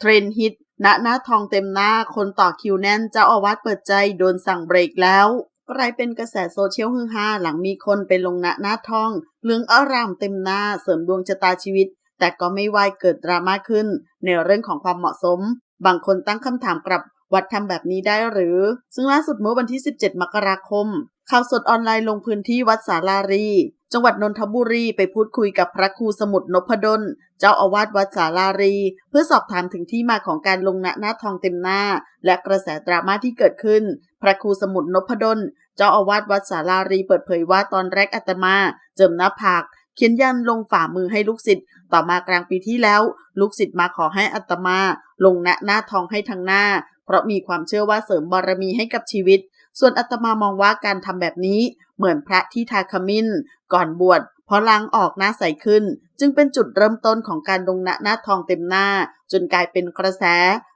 เทรนฮิตณหน้าทองเต็มหน้าคนต่อคิวแน่นเจ้าอาวาสเปิดใจโดนสั่งเบรกแล้วกลายเป็นกระแสโซเชียลฮือฮาหลังมีคนไปลงณหน้าทองเหลืองอารามเต็มหน้าเสริมดวงชะตาชีวิต แต่ก็ไม่วายเกิดดราม่าขึ้น ในเรื่องของความเหมาะสม บางคนตั้งคำถามกลับวัดทำแบบนี้ได้หรือ ซึ่งล่าสุดเมื่อวันที่ 17 มกราคม ข่าวสดออนไลน์ลงพื้นที่วัดสารารี จังหวัดนนทบุรีไปพูดคุยกับพระครูสมุทรนพดล เจ้าอาวาสวัดสารารี เพื่อสอบถามถึงที่มาของการลงณหน้าทองเต็มหน้า และกระแสดราม่าที่เกิดขึ้น พระครูสมุทรนพดล เจ้าอาวาสวัดสารารีเปิดเผยว่าตอนแรกอาตมา เจิมหน้าผากเขียนยันลงฝ่ามือให้ลูกศิษย์ต่อมากลางปีที่แล้ว ลูกศิษย์มาขอให้อัตมา ลงณหน้าทองให้ทั้งหน้า เพราะมีความเชื่อว่าเสริมบารมีให้กับชีวิต ส่วนอัตมามองว่าการทำแบบนี้เหมือนพระที่ทาขมิ้น ก่อนบวชเพราะล้างออกหน้าใสขึ้น จึงเป็นจุดเริ่มต้นของการลงณหน้าทองเต็มหน้า จนกลายเป็นกระแส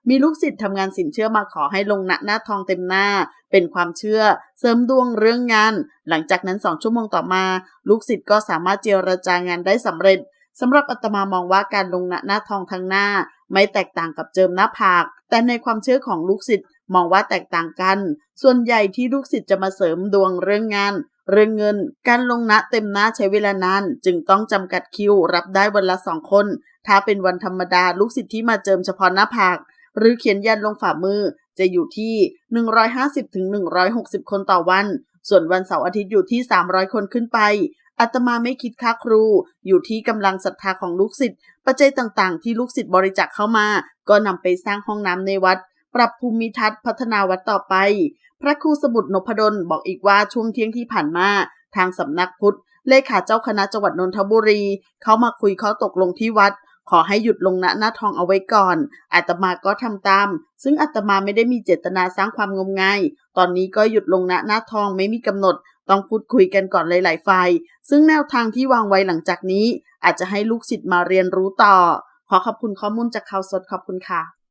มีลูกศิษย์ทำงานสินเชื่อมาขอให้ลงณหน้าทองเต็มหน้า เป็นความเชื่อ เสริมดวงเรื่องงาน หลังจากนั้นสองชั่วโมงต่อมา ลูกศิษย์ก็สามารถเจรจางานได้สำเร็จสำหรับอาตมามองว่าการลงณหน้าทองทั้งหน้า ไม่แตกต่างกับเจิมหน้าผาก แต่ในความเชื่อของลูกศิษย์ มองว่าแตกต่างกัน ส่วนใหญ่ที่ลูกศิษย์จะมาเสริมดวงเรื่องงาน เรื่องเงิน การลงณเต็มหน้าใช้เวลานาน จึงต้องจำกัดคิว รับได้วันละสองคน ถ้าเป็นวันธรรมดาลูกศิษย์ที่มาเจิมเฉพาะหน้าผาก หรือเขียนยันลงฝ่ามือจะอยู่ที่ 150-160 คนต่อวัน ส่วนวันเสาร์อาทิตย์อยู่ที่ 300 คนขึ้นไปอาตมาไม่คิดค่าครู อยู่ที่กำลังศรัทธาของลูกศิษย์ปัจจัยต่างๆ ที่ลูกศิษย์บริจาคเข้ามา ก็นำไปสร้างห้องน้ำในวัด ปรับภูมิทัศน์พัฒนาวัดต่อไป พระครูสมุทรนพดลบอกอีกว่าช่วงเที่ยงที่ผ่านมา ทางสำนักพุทธ เลขาเจ้าคณะจังหวัดนนทบุรี เขามาคุยข้อตกลงที่วัด ขอให้หยุดลงณหน้าทองเอาไว้ก่อนอาตมาก็ทำตาม ซึ่งอาตมาไม่ได้มีเจตนาสร้างความงมงาย ตอนนี้ก็หยุดลงณหน้าทองไม่มีกำหนด ต้องพูดคุยกันก่อนหลาย ๆ ฝ่ายซึ่งแนวทางที่วางไว้หลังจากนี้ อาจจะให้ลูกศิษย์มาเรียนรู้ต่อ ขอขอบคุณข้อมูลจากข่าวสดขอบคุณค่ะ